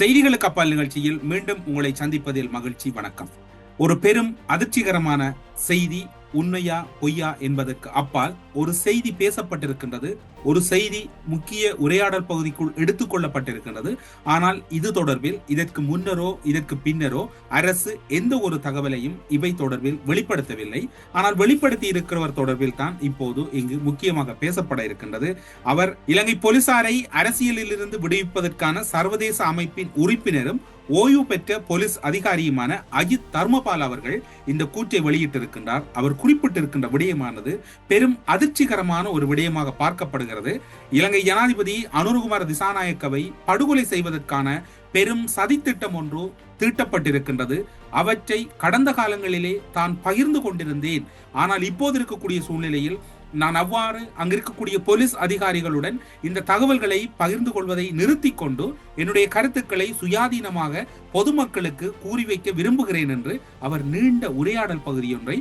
செய்திகளுக்கு அப்பால் நிகழ்ச்சியில் மீண்டும் உங்களை சந்திப்பதில் மகிழ்ச்சி வணக்கம். ஒரு பெரும் அதிர்ச்சிகரமான செய்தி உண்மையா பொய்யா என்பதற்கு அப்பால் ஒரு செய்தி பேசப்பட்டிருக்கின்றது. ஒரு செய்தி முக்கிய உரையாடல் பகுதிக்குள் எடுத்துக்கொள்ளப்பட்டிருக்கின்றது ஆனால் இது தொடர்பில் இதற்கு முன்னரோ இதற்கு பின்னரோ அரசு எந்த ஒரு தகவலையும் இவை தொடர்பில் வெளிப்படுத்தவில்லை. ஆனால் வெளிப்படுத்தி இருக்கிறவர் தொடர்பில் தான் இப்போது இங்கு முக்கியமாக பேசப்பட இருக்கின்றது. அவர் இலங்கை போலீசாரை அரசியலிலிருந்து விடுவிப்பதற்கான சர்வதேச அமைப்பின் உறுப்பினரும் ஓய்வு பெற்ற போலீஸ் அதிகாரியுமான அஜித் தர்மபால் அவர்கள் இந்த கூற்றை வெளியிட்டிருக்கின்றார். அவர் குறிப்பிட்டிருக்கின்ற விடயமானது பெரும் அதிர்ச்சிகரமான ஒரு விடயமாக பார்க்கப்படுகிறது. இலங்கை ஜனாதிபதி அனுருகுமார திசாநாயக்கவை படுகொலை செய்வதற்கான பெரும் சதித்திட்டம் ஒன்று தீட்டப்பட்டிருக்கின்றது. அவற்றை கடந்த காலங்களிலே தான் பகிர்ந்து கொண்டிருந்தேன். ஆனால் இப்போது இருக்கக்கூடிய சூழ்நிலையில் நான் அவ்வாறு அங்கு இருக்கக்கூடிய போலீஸ் அதிகாரிகளுடன் இந்த தகவல்களை பகிர்ந்து கொள்வதை நிறுத்தி கொண்டு என்னுடைய கருத்துக்களை சுயாதீனமாக பொதுமக்களுக்கு கூறி வைக்க விரும்புகிறேன் என்று அவர் நீண்ட உரையாடல் பகுதியொன்றை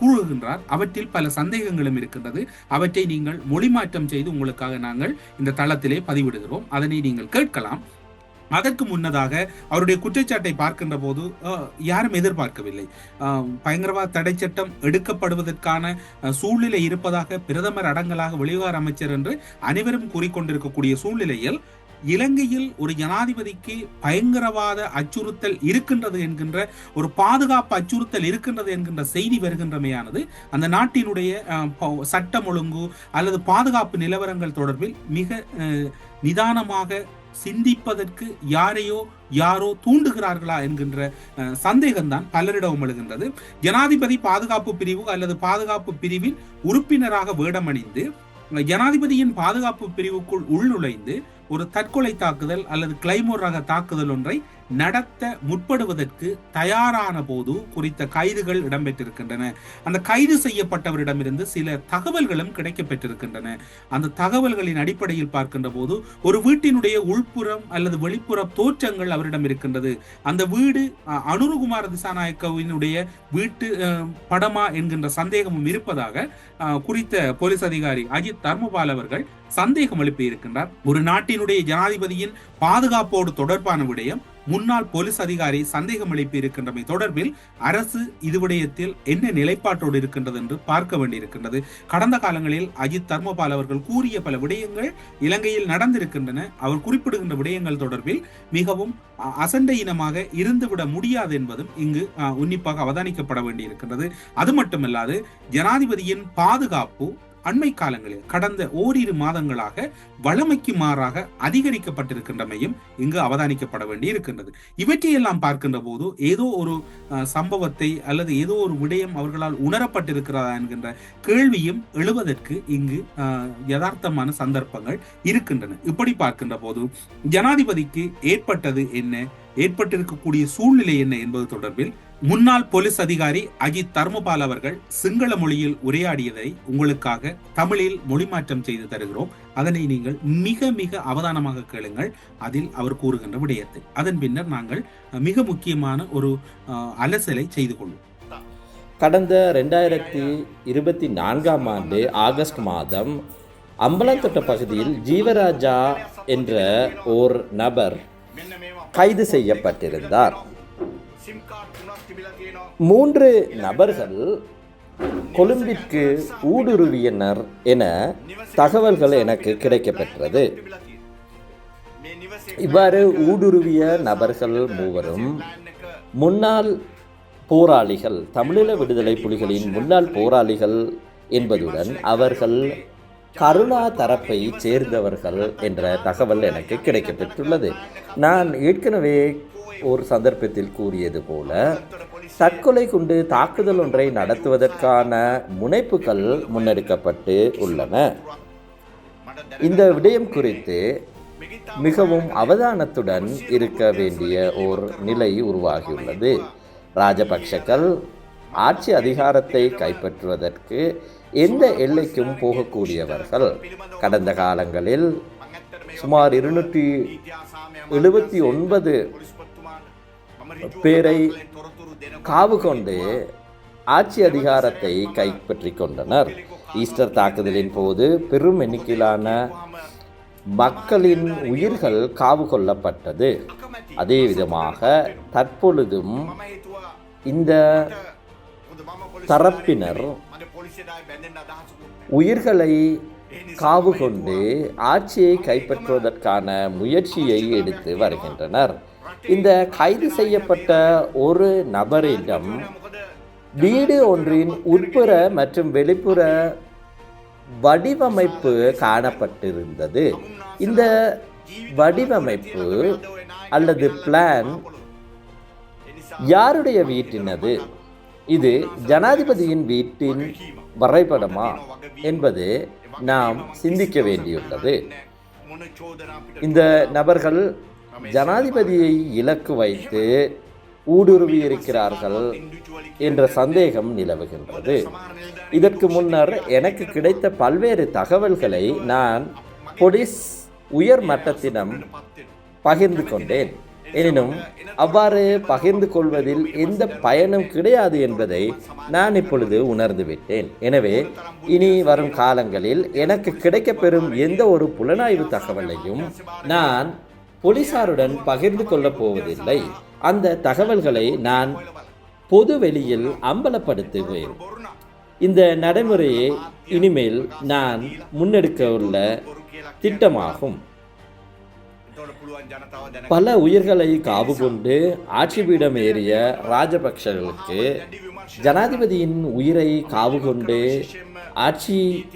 கூறுகின்றார். அவற்றில் பல சந்தேகங்களும் இருக்கின்றது. அவற்றை நீங்கள் மொழிமாற்றம் செய்து உங்களுக்காக நாங்கள் இந்த தளத்திலே பதிவிடுகிறோம். அதனை நீங்கள் கேட்கலாம். அதற்கு முன்னதாக அவருடைய குற்றச்சாட்டை பார்க்கின்ற போது யாரும் எதிர்பார்க்கவில்லை. பயங்கரவாத தடை சட்டம் எடுக்கப்படுவதற்கான சூழ்நிலை இருப்பதாக பிரதமர் அடங்கலாக வெளிவார அமைச்சர் என்று அனைவரும் கூறிக்கொண்டிருக்கக்கூடிய சூழ்நிலையில் இலங்கையில் ஒரு ஜனாதிபதிக்கு பயங்கரவாத அச்சுறுத்தல் இருக்கின்றது என்கின்ற ஒரு பாதுகாப்பு அச்சுறுத்தல் இருக்கின்றது என்கின்ற செய்தி வருகின்றமையானது அந்த நாட்டினுடைய சட்டம் ஒழுங்கு அல்லது பாதுகாப்பு நிலவரங்கள் தொடர்பில் மிக நிதானமாக சிந்திப்பதற்கு யாரையோ யாரோ தூண்டுகிறார்களா என்கின்ற அஹ், சந்தேகம்தான் பலரிடம் எழுகின்றது. ஜனாதிபதி பாதுகாப்பு பிரிவு அல்லது பாதுகாப்பு பிரிவின் உறுப்பினராக வேடமணிந்து ஜனாதிபதியின் பாதுகாப்பு பிரிவுக்குள் உள்நுழைந்து ஒரு தற்கொலை தாக்குதல் அல்லது கிளைமோர் ரக தாக்குதல் ஒன்றை நடத்த முற்படுவதற்கு தயாரான போது குறித்த கைதுகள் இடம்பெற்றிருக்கின்றன. அந்த கைது செய்யப்பட்டவரிடமிருந்து சில தகவல்களும் கிடைக்கப்பெற்றிருக்கின்றன. அந்த தகவல்களின் அடிப்படையில் பார்க்கின்ற போது ஒரு வீட்டினுடைய உள்புறம் அல்லது வெளிப்புற தோற்றங்கள் அவரிடம் இருக்கின்றது. அந்த வீடு அனுருகுமார் திசாநாயக்கவினுடைய வீட்டு படமா என்கின்ற சந்தேகமும் இருப்பதாக குறித்த போலீஸ் அதிகாரி அஜித் தர்மபால் அவர்கள் சந்தேகம் எழுப்பி இருக்கின்றார் ஒரு நாட்டினுடைய ஜனாதிபதியின் பாதுகாப்போடு தொடர்பான விடயம் முன்னாள் போலீஸ் அதிகாரி சந்தேகம் எழுப்பி இருக்கின்றமை தொடர்பில் அரசு இது விடயத்தில் என்ன நிலைப்பாட்டோடு இருக்கின்றது என்று பார்க்க வேண்டியிருக்கின்றது. கடந்த காலங்களில் அஜித் தர்மபால் அவர்கள் கூறிய பல விடயங்கள் இலங்கையில் நடந்திருக்கின்றன. அவர் குறிப்பிடுகின்ற விடயங்கள் தொடர்பில் மிகவும் அசண்ட அசண்டை இனமாக இருந்துவிட முடியாது என்பதும் இங்கு உன்னிப்பாக அவதானிக்கப்பட வேண்டியிருக்கின்றது. அது மட்டுமல்லாது ஜனாதிபதியின் பாதுகாப்பு அண்மை காலங்களில் கடந்த ஓரிரு மாதங்களாக வழமைக்கு மாறாக அதிகரிக்கப்பட்டிருக்கின்றமையும் இங்கு அவதானிக்கப்பட வேண்டி இருக்கின்றது இவற்றையெல்லாம் பார்க்கின்ற போது ஏதோ ஒரு சம்பவத்தை அல்லது ஏதோ ஒரு விடயம் அவர்களால் உணரப்பட்டிருக்கிறதா என்கின்ற கேள்வியும் எழுவதற்கு இங்கு யதார்த்தமான சந்தர்ப்பங்கள் இருக்கின்றன. இப்படி பார்க்கின்ற போது ஜனாதிபதிக்கு ஏற்பட்டது என்ன? ஏற்பட்டிருக்கக்கூடிய சூழ்நிலை என்ன என்பது தொடர்பில் முன்னாள் போலீஸ் அதிகாரி அஜித் தர்மபால் அவர்கள் சிங்கள மொழியில் உரையாடியதை உங்களுக்காக தமிழில் மொழிமாற்றம் செய்து தருகிறோம். அதனை நீங்கள் மிக மிக அவதானமாக கேளுங்கள். அதில் அவர் கூறுகின்ற விடயத்தை. அதன் பின்னர் நாங்கள் மிக முக்கியமான ஒரு அலசலை செய்து கொள்வோம். கடந்த ரெண்டாயிரத்தி இருபத்தி நான்காம் ஆண்டு ஆகஸ்ட் மாதம் அம்பலத்தொட்ட பகுதியில் ஜீவராஜா என்ற ஓர் நபர் கைது செய்யப்பட்டிருந்தார். மூன்று நபர்கள் கொழும்பிற்கு ஊடுருவியனர் என தகவல்கள் எனக்கு கிடைக்கப்பெற்றது. இவ்வாறு ஊடுருவிய நபர்கள் மூவரும் முன்னாள் போராளிகள் தமிழீழ விடுதலை புலிகளின் முன்னாள் போராளிகள் என்பதுடன் அவர்கள் கருணா தரப்பை சேர்ந்தவர்கள் என்ற தகவல் எனக்கு கிடைக்கப்பெற்றுள்ளது. நான் ஏற்கனவே ஒரு சந்தர்ப்பத்தில் கூறியது போல தற்கொலை கொண்டு தாக்குதல் ஒன்றை நடத்துவதற்கான முனைப்புகள் முன்னெடுக்கப்பட்டு உள்ளன. இந்த விடயம் குறித்து மிகவும் அவதானத்துடன் இருக்க வேண்டிய ஓர் நிலை உருவாகியுள்ளது. ராஜபக்ஷக்கள் ஆட்சி அதிகாரத்தை கைப்பற்றுவதற்கு எந்த எல்லைக்கும் போகக்கூடியவர்கள். கடந்த காலங்களில் சுமார் இருநூற்றி எழுபத்தி ஒன்பது பேரை காவு கொண்டு ஆட்சி அதிகாரத்தை கைப்பற்றி கொண்டனர் ஈஸ்டர் தாக்குதலின் போது பெரும் எண்ணிக்கையிலான மக்களின் உயிர்கள் காவு கொள்ளப்பட்டது அதே விதமாக தற்பொழுதும் இந்த தரப்பினர் உயிர்களை காவு கொண்டு ஆட்சியை கைப்பற்றுவதற்கான முயற்சியை எடுத்து வருகின்றனர். இந்த கைது செய்யப்பட்ட ஒரு நபரிடம் வீடு ஒன்றின் உட்புற மற்றும் வெளிப்புற வடிவமைப்பு காணப்பட்டிருந்தது. இந்த வடிவமைப்பு அல்லது பிளான் யாருடைய வீட்டினது? இது ஜனாதிபதியின் வீட்டின் வரைபடமா என்பது நாம் சிந்திக்க வேண்டியுள்ளது. இந்த நபர்கள் ஜனாதிபதியை இலக்கு வைத்து ஊடுருவியிருக்கிறார்கள் என்ற சந்தேகம் நிலவுகின்றது. இதற்கு முன்னர் எனக்கு கிடைத்த பல்வேறு தகவல்களை நான் பொலிஸ் உயர் மட்டத்திடம் பகிர்ந்து கொண்டேன். எனினும் அவ்வாறு பகிர்ந்து கொள்வதில் எந்த பயனும் கிடையாது என்பதை நான் இப்பொழுது உணர்ந்துவிட்டேன் எனவே இனி வரும் காலங்களில் எனக்கு கிடைக்கப்பெறும் எந்த ஒரு புலனாய்வு தகவலையும் நான் போலீசாருடன் பகிர்ந்து கொள்ளப் போவதில்லை. அந்த தகவல்களை நான் பொது வெளியில் அம்பலப்படுத்துவேன். இந்த நடைமுறையை இனிமேல் நான் முன்னெடுக்க உள்ள திட்டமாகும். பல உயிர்களை காவு கொண்டு ஆட்சி பீடம் ஏறிய ராஜபக்ஷர்களுக்கு ஜனாதிபதியின் உயிரை காவு கொண்டு ஆட்சி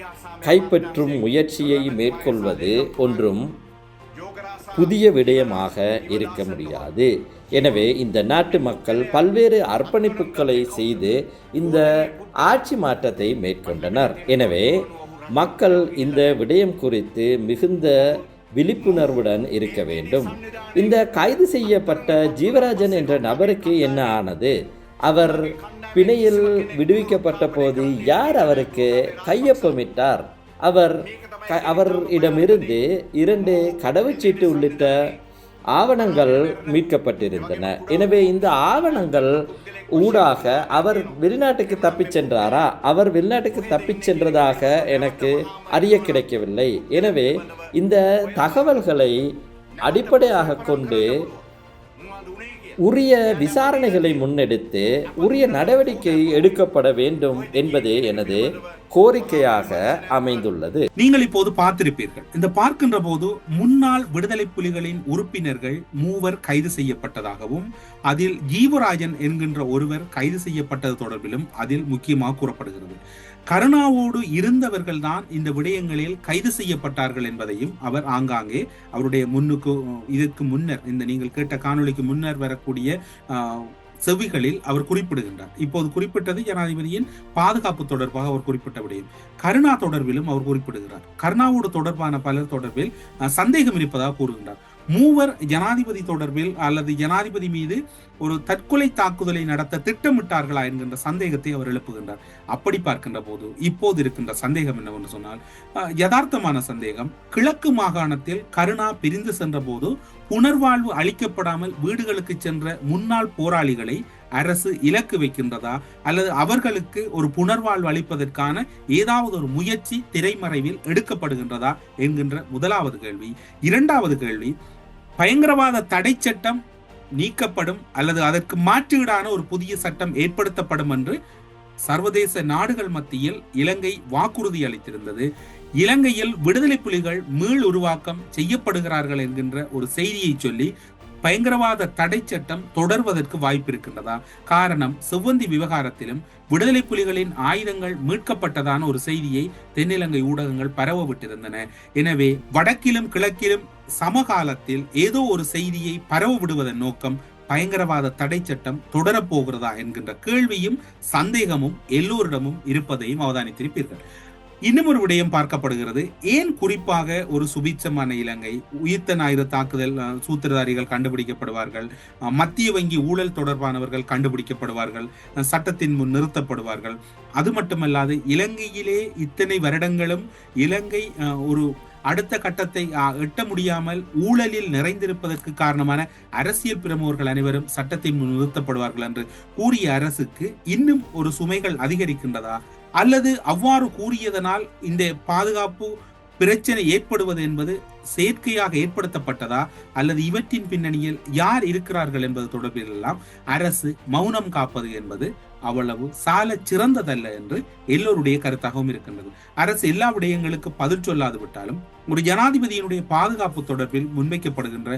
கைப்பற்றும் முயற்சியை மேற்கொள்வது ஒன்றும் புதிய விடயமாக இருக்க முடியாது. எனவே இந்த நாட்டு மக்கள் பல்வேறு அர்ப்பணிப்புகளை செய்து இந்த ஆட்சி மாற்றத்தை மேற்கொண்டனர். எனவே மக்கள் இந்த விடயம் குறித்து மிகுந்த விழிப்புணர்வுடன் இருக்க வேண்டும். இந்த கைது செய்யப்பட்ட ஜீவராஜன் என்ற நபருக்கு என்ன ஆனது? அவர் பிணையில் விடுவிக்கப்பட்ட போது யார் அவருக்கு கையொப்பமிட்டார்? அவர் க- அவரிடமிருந்து இரண்டு கடவுச்சீட்டு உள்ளிட்ட ஆவணங்கள் மீட்கப்பட்டிருந்தன. எனவே இந்த ஆவணங்கள் ஊடாக அவர் வெளிநாட்டுக்கு தப்பிச் சென்றாரா? அவர் வெளிநாட்டுக்கு தப்பிச் சென்றதாக எனக்கு அறிய கிடைக்கவில்லை. எனவே இந்த தகவல்களை அடிப்படையாக கொண்டு உரிய விசாரணைகளை முன்னெடுத்து உரிய நடவடிக்கை எடுக்கப்பட வேண்டும் என்பதே எனது கோரிக்கையாக அமைந்துள்ளது. நீங்கள் இப்போது பார்த்திருப்பீர்கள். இந்த பார்க்கின்ற போது முன்னாள் விடுதலை புலிகளின் உறுப்பினர்கள் மூவர் கைது செய்யப்பட்டதாகவும் அதில் ஜீவராஜன் என்கின்ற ஒருவர் கைது செய்யப்பட்டது தொடர்பிலும் அதில் முக்கியமாக கூறப்படுகிறது. கருணாவோடு இருந்தவர்கள் தான் இந்த விடயங்களில் கைது செய்யப்பட்டார்கள் என்பதையும் அவர் ஆங்காங்கே அவருடைய முன்னுக்கு இதற்கு முன்னர் இந்த நீங்கள் கேட்ட காணொளிக்கு முன்னர் வரக்கூடிய செவிகளில் அவர் குறிப்பிடுகின்றார். இப்போது குறிப்பிட்டது ஜனாதிபதியின் பாதுகாப்பு தொடர்பாக அவர் குறிப்பிட்ட விடயம். கருணா தொடர்பிலும் அவர் குறிப்பிடுகிறார். கருணாவோடு தொடர்பான பலர் தொடர்பில் சந்தேகம் இருப்பதாக கூறுகின்றார். மூவர் ஜனாதிபதி தொடர்பில் அல்லது ஜனாதிபதி மீது ஒரு தற்கொலை தாக்குதலை நடத்த திட்டமிட்டார்களா என்கின்ற சந்தேகத்தை அவர் எழுப்புகின்றார். அப்படி பார்க்கின்ற போது இப்போது இருக்கின்ற சந்தேகம் என்னவென்று சொன்னால் யதார்த்தமான சந்தேகம். கிழக்கு மாகாணத்தில் கருணா பிரிந்து சென்ற போது புனர்வாழ்வு அளிக்கப்படாமல் வீடுகளுக்கு சென்ற முன்னாள் போராளிகளை அரசு இலக்கு வைக்கின்றதா? அல்லது அவர்களுக்கு ஒரு புனர்வாழ்வு அளிப்பதற்கான ஏதாவது ஒரு முயற்சி திரைமறைவில் எடுக்கப்படுகின்றதா? என்கின்ற முதலாவது கேள்வி. இரண்டாவது கேள்வி பயங்கரவாத தடை சட்டம் நீக்கப்படும் அல்லது அதற்கு மாற்றீடான ஒரு புதிய சட்டம் ஏற்படுத்தப்படும் என்று சர்வதேச நாடுகள் மத்தியில் இலங்கை வாக்குறுதி அளித்திருந்தது. இலங்கையில் விடுதலை புலிகள் மீள் உருவாக்கம் செய்யப்படுகிறார்கள் என்கின்ற ஒரு செய்தியை சொல்லி பயங்கரவாத தடை சட்டம் தொடர்வதற்கு வாய்ப்பு இருக்கின்றதா காரணம் செவ்வந்தி விவகாரத்திலும் விடுதலை புலிகளின் ஆயுதங்கள் மீட்கப்பட்டதான ஒரு செய்தியை தென்னிலங்கை ஊடகங்கள் பரவ விட்டிருந்தன எனவே வடக்கிலும் கிழக்கிலும் சமகாலத்தில் ஏதோ ஒரு செய்தியை பரவ விடுவதன் நோக்கம் பயங்கரவாத தடை சட்டம் தொடரப்போகிறதா என்கின்ற கேள்வியும் சந்தேகமும் எல்லோரிடமும் இருப்பதையும் அவதானித்திருப்பீர்கள். இன்னும் ஒரு விடயம் பார்க்கப்படுகிறது. ஏன் குறிப்பாக ஒரு சுபீட்சமான இலங்கை உயிர்த்த ஞாயிறு தாக்குதல் சூத்திரதாரிகள் கண்டுபிடிக்கப்படுவார்கள் மத்திய வங்கி ஊழல் தொடர்பானவர்கள் கண்டுபிடிக்கப்படுவார்கள் சட்டத்தின் முன் நிறுத்தப்படுவார்கள். அது மட்டுமல்லாது இலங்கையிலே இத்தனை வருடங்களும் இலங்கை ஒரு அடுத்த கட்டத்தை எட்ட முடியாமல் ஊழலில் நிறைந்திருப்பதற்கு காரணமான அரசியல் பிரமுகர்கள் அனைவரும் சட்டத்தின் முன் நிறுத்தப்படுவார்கள் என்று கூறிய அரசுக்கு இன்னும் ஒரு சுமைகள் அதிகரிக்கின்றதா? அல்லது அவ்வாறு கூறியதனால் இந்த பாதுகாப்பு பிரச்சனை ஏற்படுவது என்பது செயற்கையாக ஏற்படுத்தப்பட்டதா அல்லது இவற்றின் பின்னணியில் யார் இருக்கிறார்கள் என்பது தொடர்பில் எல்லாம் அரசு மௌனம் காப்பது என்பது அவ்வளவு சால சிறந்ததல்ல என்று எல்லோருடைய கருத்தாகவும் இருக்கின்றது. அரசு எல்லா விடயங்களுக்கு பதில் சொல்லாது விட்டாலும் ஒரு ஜனாதிபதியினுடைய பாதுகாப்பு தொடர்பில் முன்வைக்கப்படுகின்ற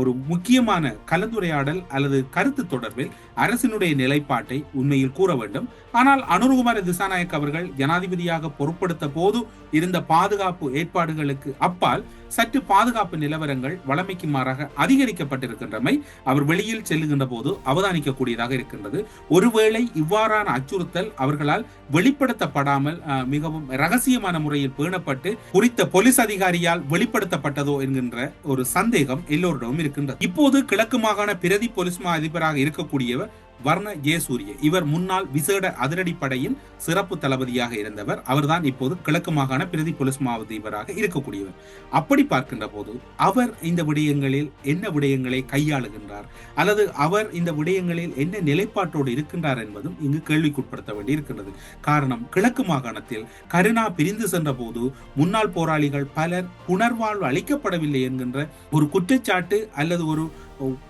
ஒரு முக்கியமான கலந்துரையாடல் அல்லது கருத்து தொடர்பில் அரசினுடைய நிலைப்பாட்டை உண்மையில் கூற வேண்டும். ஆனால் அனுருகுமார திசாநாயக் அவர்கள் ஜனாதிபதியாக பொறுப்படுத்த போது இருந்த பாதுகாப்பு ஏற்பாடுகளுக்கு அப்பால் சற்று பாதுகாப்பு நிலவரங்கள் வளமைக்கு மாறாக அதிகரிக்கப்பட்டிருக்கின்றமை அவர் வெளியில் செல்லுகின்ற போது அவதானிக்கக்கூடியதாக இருக்கின்றது. ஒருவேளை இவ்வாறான அச்சுறுத்தல் அவர்களால் வெளிப்படுத்தப்படாமல் மிகவும் ரகசியமான முறையில் பேணப்பட்டு குறித்த போலீஸ் அதிகாரியால் வெளிப்படுத்தப்பட்டதோ என்கின்ற ஒரு சந்தேகம் எல்லோரிடமும் இருக்கின்றது. இப்போது கிழக்கு மாகாண பிரதி போலீஸ் மா அதிபராக இருக்கக்கூடியவர் வர்ண ஜெயசூரிய இவர் முன்னாள் விசேட அதிரடிப்படையின் சிறப்பு தளபதியாக இருந்தவர். அவர்தான் இப்போது கிழக்கு மாகாண பிரதி போலீஸ் மாவதிபராக இருக்கக்கூடியவர். அப்படி பார்க்கின்ற போது அவர் இந்த விடயங்களில் என்ன விடயங்களை கையாளுகின்றார்? அல்லது அவர் இந்த விடயங்களில் என்ன நிலைப்பாட்டோடு இருக்கின்றார் என்பதும் இங்கு கேள்விக்குட்படுத்த வேண்டியிருக்கின்றது. காரணம் கிழக்கு மாகாணத்தில் கருணா பிரிந்து சென்ற போது முன்னாள் போராளிகள் பலர் புனர்வாழ்வு அளிக்கப்படவில்லை என்கின்ற ஒரு குற்றச்சாட்டு அல்லது ஒரு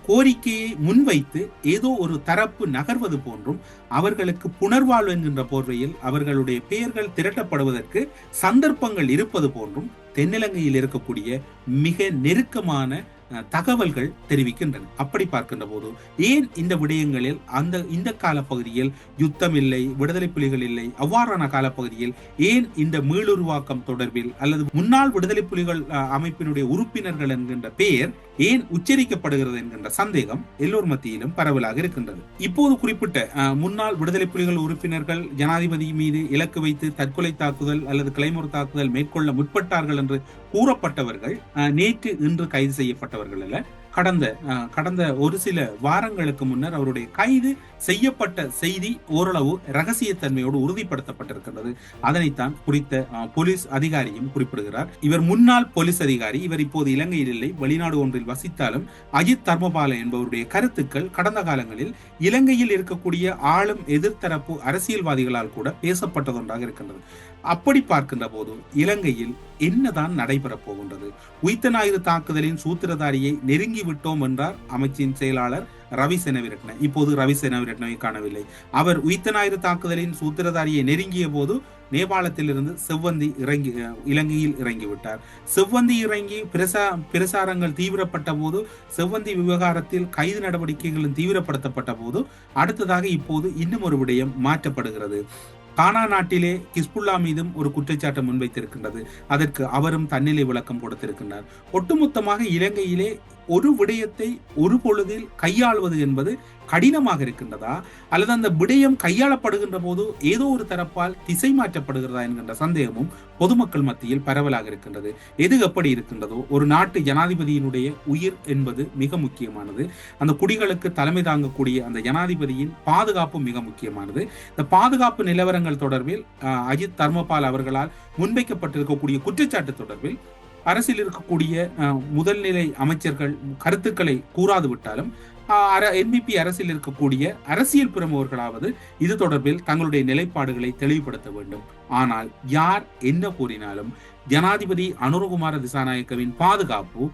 கோரிக்கையை முன்வைத்து ஏதோ ஒரு தரப்பு நகர்வது போன்றும் அவர்களுக்கு புனர்வாழ்வு என்கின்ற போர்வையில் அவர்களுடைய பெயர்கள் திரட்டப்படுவதற்கு சந்தர்ப்பங்கள் இருப்பது போன்றும் தென்னிலங்கையில் இருக்கக்கூடிய மிக நெருக்கமான தகவல்கள் தெரிவிக்கின்றன. அப்படி பார்க்கின்ற போது ஏன் இந்த விடயங்களில் அந்த இந்த காலப்பகுதியில் யுத்தம் இல்லை விடுதலை புலிகள் இல்லை அவ்வாறான காலப்பகுதியில் ஏன் இந்த மீளுருவாக்கம் தொடர்பில் அல்லது முன்னாள் விடுதலை புலிகள் அமைப்பினுடைய உறுப்பினர்கள் என்கின்ற பெயர் ஏன் உச்சரிக்கப்படுகிறது என்கின்ற சந்தேகம் எல்லோர் மத்தியிலும் பரவலாக இருக்கின்றது. இப்போது குறிப்பிட்ட முன்னாள் விடுதலை புலிகள் உறுப்பினர்கள் ஜனாதிபதி மீது இலக்கு வைத்து தற்கொலை தாக்குதல் அல்லது கிளைமுறை தாக்குதல் மேற்கொள்ள முற்பட்டார்கள் என்று கூறப்பட்டவர்கள் நேற்று இன்று கைது செய்யப்பட்டவர்கள் அல்ல. கடந்த கடந்த ஒரு சில வாரங்களுக்கு முன்னர் அவருடைய கைது செய்யப்பட்ட செய்தி ஓரளவு ரகசியத்தன்மையோடு உறுதிப்படுத்தப்பட்டிருக்கின்றது. அதனைத்தான் குறித்த போலீஸ் அதிகாரியும் குறிப்பிடுகிறார். இவர் முன்னாள் போலீஸ் அதிகாரி இவர் இப்போது இலங்கையில் இல்லை வெளிநாடு ஒன்றில் வசித்தாலும் அஜித் தர்மபால என்பவருடைய கருத்துக்கள் கடந்த காலங்களில் இலங்கையில் இருக்கக்கூடிய ஆளும் எதிர்த்தரப்பு அரசியல்வாதிகளால் கூட பேசப்பட்டதொன்றாக இருக்கின்றது. அப்படி பார்க்கின்ற போது இலங்கையில் என்னதான் நடைபெறப் போகின்றது? உயிர்த்த ஞாயிறு தாக்குதலின் சூத்திரதாரியை நெருங்கி விட்டோம் என்றார் அமைச்சின் செயலாளர் ரவி செனவிரட்ன. இப்போது ரவி செனவிரட்னவை காணவில்லை. அவர் உயிர்த்த தாக்குதலின் சூத்திரதாரியை நெருங்கிய போது நேபாளத்திலிருந்து செவ்வந்தி இறங்கி இலங்கையில் இறங்கிவிட்டார். செவ்வந்தி இறங்கி பிரசா பிரசாரங்கள் தீவிரப்பட்ட போது செவ்வந்தி விவகாரத்தில் கைது நடவடிக்கைகளும் தீவிரப்படுத்தப்பட்ட போது அடுத்ததாக இப்போது இன்னும் ஒரு விடயம் மாற்றப்படுகிறது. கானா நாட்டிலே கிஸ்புல்லா மீதும் ஒரு குற்றச்சாட்டு முன்வைத்திருக்கின்றது. அதற்கு அவரும் தன்னிலை விளக்கம் கொடுத்திருக்கின்றார். ஒட்டுமொத்தமாக இலங்கையிலே ஒரு விடயத்தை ஒரு பொழுதில் கையாள்வது என்பது கடினமாக இருக்கின்றதா? அல்லது அந்த விடயம் கையாளப்படுகின்ற போது ஏதோ ஒரு தரப்பால் திசை மாற்றப்படுகிறதா என்கின்ற சந்தேகமும் பொதுமக்கள் மத்தியில் பரவலாக இருக்கின்றது. எது எப்படி இருக்கின்றதோ ஒரு நாட்டு ஜனாதிபதியினுடைய உயிர் என்பது மிக முக்கியமானது. அந்த குடிகளுக்கு தலைமை தாங்கக்கூடிய அந்த ஜனாதிபதியின் பாதுகாப்பு மிக முக்கியமானது. இந்த பாதுகாப்பு நிலவரங்கள் தொடர்பில் அஜித் தர்மபால் அவர்களால் முன்வைக்கப்பட்டிருக்கக்கூடிய குற்றச்சாட்டு தொடர்பில் அரசில் இருக்கக்கூடிய முதல்நிலை அமைச்சர்கள் கருத்துக்களை கூறாது விட்டாலும் என்பிபி அரசில் இருக்கக்கூடிய அரசியல் பிரமுகர்களாவது இது தொடர்பில் தங்களுடைய நிலைப்பாடுகளை தெளிவுபடுத்த வேண்டும். ஆனால் யார் என்ன கூறினாலும் ஜனாதிபதி அனுரகுமார திசாநாயக்கவின் பாதுகாப்பு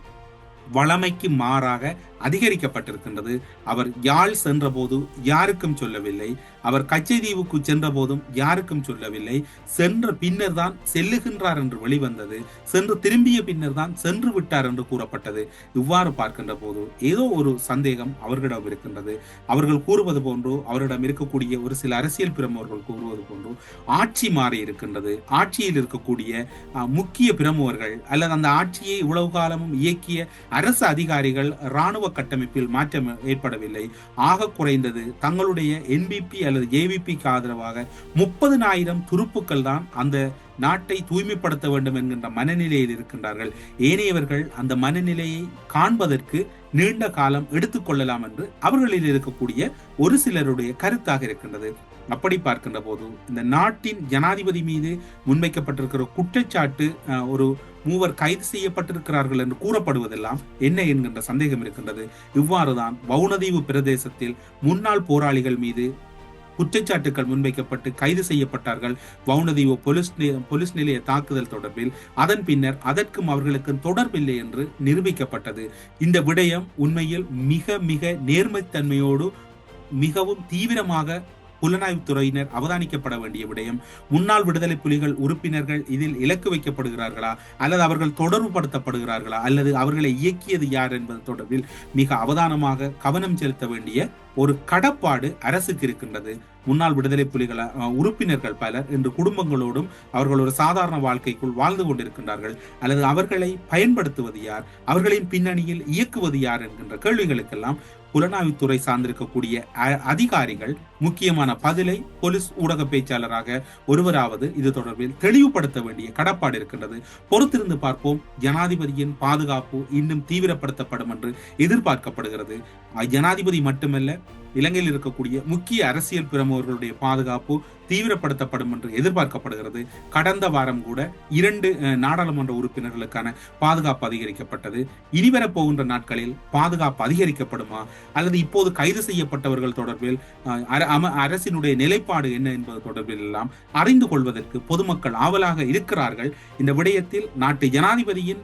வளமைக்கு மாறாக அதிகரிக்கப்பட்டிருக்கின்றது. அவர் யாழ் சென்றபோது யாருக்கும் சொல்லவில்லை. அவர் கச்சைதீவுக்கு சென்ற போதும் யாருக்கும் சொல்லவில்லை. சென்ற பின்னர் தான் செல்லுகின்றார் என்று வெளிவந்தது. சென்று திரும்பிய பின்னர் தான் சென்று விட்டார் என்று கூறப்பட்டது. இவ்வாறு பார்க்கின்ற போது ஏதோ ஒரு சந்தேகம் அவர்களிடம் இருக்கின்றது. அவர்கள் கூறுவது போன்றோ அவரிடம் இருக்கக்கூடிய ஒரு சில அரசியல் பிரமுகர்கள் கூறுவது போன்றோ ஆட்சி மாறி இருக்கின்றது. ஆட்சியில் இருக்கக்கூடிய முக்கிய பிரமுகர்கள் அல்லது அந்த ஆட்சியை இவ்வளவு காலமும் இயக்கிய அரசு அதிகாரிகள் ராணுவ கட்டமைப்பில் மாற்றம் ஏற்படவில்லை. ஆக குறைந்தது தங்களுடைய என்பிபி அல்லது ஏவிபிக்கு ஆதரவாக முப்பதினாயிரம் துருப்புக்கள் தான் அந்த நாட்டை தூய்மைப்படுத்த வேண்டும் என்கின்ற மனநிலையில் இருக்கின்றார்கள். ஏனையவர்கள் அந்த மனநிலையை காண்பதற்கு நீண்ட காலம் எடுத்துக்கொள்ளலாம் என்று அவர்களில் இருக்கக்கூடிய ஒரு சிலருடைய கருத்தாக இருக்கின்றது. அப்படி பார்க்கின்ற போது இந்த நாட்டின் ஜனாதிபதி மீது முன்வைக்கப்பட்டிருக்கிற குற்றச்சாட்டு அஹ், ஒரு மூவர் கைது செய்யப்பட்டிருக்கிறார்கள் என்று கூறப்படுவதெல்லாம் என்ன என்கின்ற சந்தேகம் இருக்கின்றது. இவ்வாறுதான் வவுனதீவு பிரதேசத்தில் முன்னாள் போராளிகள் மீது குற்றச்சாட்டுகள் முன்வைக்கப்பட்டு கைது செய்யப்பட்டார்கள். வவுனதீவு போலீஸ் போலீஸ் நிலைய தாக்குதல் தொடர்பில் அதன் பின்னர் அதற்கும் அவர்களுக்கு தொடர்பில்லை என்று நிரூபிக்கப்பட்டது. இந்த விடயம் உண்மையில் மிக மிக நேர்மைத்தன்மையோடு மிகவும் தீவிரமாக புலனாய்வுத்துறையினர் அவதானிக்கப்பட வேண்டிய விடயம். முன்னாள் விடுதலை புலிகள் உறுப்பினர்கள் இதில் இலக்கு வைக்கப்படுகிறார்களா? அல்லது அவர்கள் தொடர்புபடுத்தப்படுகிறார்களா? அல்லது அவர்களை இயக்கியது யார் என்பது தொடர்பில் மிக அவதானமாக கவனம் செலுத்த வேண்டிய ஒரு கடப்பாடு அரசுக்கு இருக்கின்றது. முன்னாள் விடுதலை புலிகள உறுப்பினர்கள் பலர் இன்று குடும்பங்களோடும் அவர்கள் ஒரு சாதாரண வாழ்க்கைக்குள் வாழ்ந்து கொண்டிருக்கின்றார்கள். அல்லது அவர்களை பயன்படுத்துவது யார்? அவர்களின் பின்னணியில் இயக்குவது யார்? என்கின்ற கேள்விகளுக்கெல்லாம் புலனாய்வுத்துறை சார்ந்திருக்கக்கூடிய அ- அதிகாரிகள் முக்கியமான பதிலை போலீஸ் ஊடக பேச்சாளராக ஒருவராவது இது தொடர்பில் தெளிவுபடுத்த வேண்டிய கடப்பாடு இருக்கின்றது. பொறுத்திருந்து பார்ப்போம். ஜனாதிபதியின் பாதுகாப்பு இன்னும் தீவிரப்படுத்தப்படும் என்று எதிர்பார்க்கப்படுகிறது. ஜனாதிபதி மட்டுமல்ல இலங்கையில் இருக்கக்கூடிய முக்கிய அரசியல் பிரமுகர்களுடைய பாதுகாப்பு தீவிரப்படுத்தப்படும் என்று எதிர்பார்க்கப்படுகிறது. கடந்த வாரம் கூட இரண்டு அஹ், நாடாளுமன்ற உறுப்பினர்களுக்கான பாதுகாப்பு அதிகரிக்கப்பட்டது. இனிவரப்போகின்ற நாட்களில் பாதுகாப்பு அதிகரிக்கப்படுமா? அல்லது இப்போது கைது செய்யப்பட்டவர்கள் தொடர்பில் அஹ், அர- அம- அரசினுடைய நிலைப்பாடு என்ன என்பது தொடர்பில் எல்லாம் அறிந்து கொள்வதற்கு பொதுமக்கள் ஆவலாக இருக்கிறார்கள். இந்த விடயத்தில் நாட்டு ஜனாதிபதியின்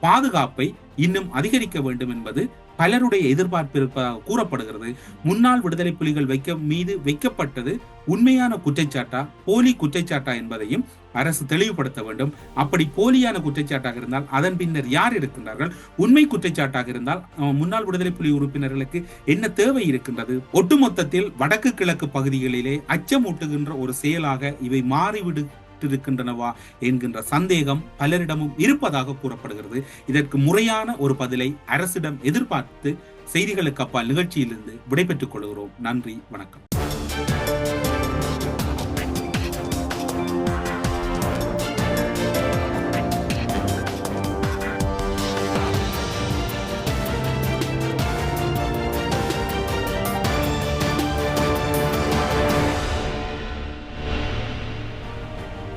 பாதுகாப்பை இன்னும் அதிகரிக்க வேண்டும் என்பது பலருடைய எதிர்பார்ப்பு இருப்பதாக கூறப்படுகிறது. முன்னாள் விடுதலை புலிகள் வைக்க மீது வைக்கப்பட்டது உண்மையான குற்றச்சாட்டா? போலி குற்றச்சாட்டா என்பதையும் அரசு தெளிவுபடுத்த வேண்டும். அப்படி போலியான குற்றச்சாட்டாக இருந்தால் அதன் பின்னர் யார் இருக்கின்றார்கள்? உண்மை குற்றச்சாட்டாக இருந்தால் முன்னாள் விடுதலை புலி உறுப்பினர்களுக்கு என்ன தேவை இருக்கின்றது? ஒட்டுமொத்தத்தில் வடக்கு கிழக்கு பகுதிகளிலே அச்சமூட்டுகின்ற ஒரு செயலாக இவை மாறிவிடு பெற்றிருக்கின்றனவா என்கின்ற சந்தேகம் பலரிடமும் இருப்பதாக கூறப்படுகிறது. இதற்கு முறையான ஒரு பதிலை அரசிடம் எதிர்பார்த்து செய்திகளுக்கு அப்பால் நிகழ்ச்சியிலிருந்து விடைபெற்றுக் கொள்கிறோம். நன்றி வணக்கம்.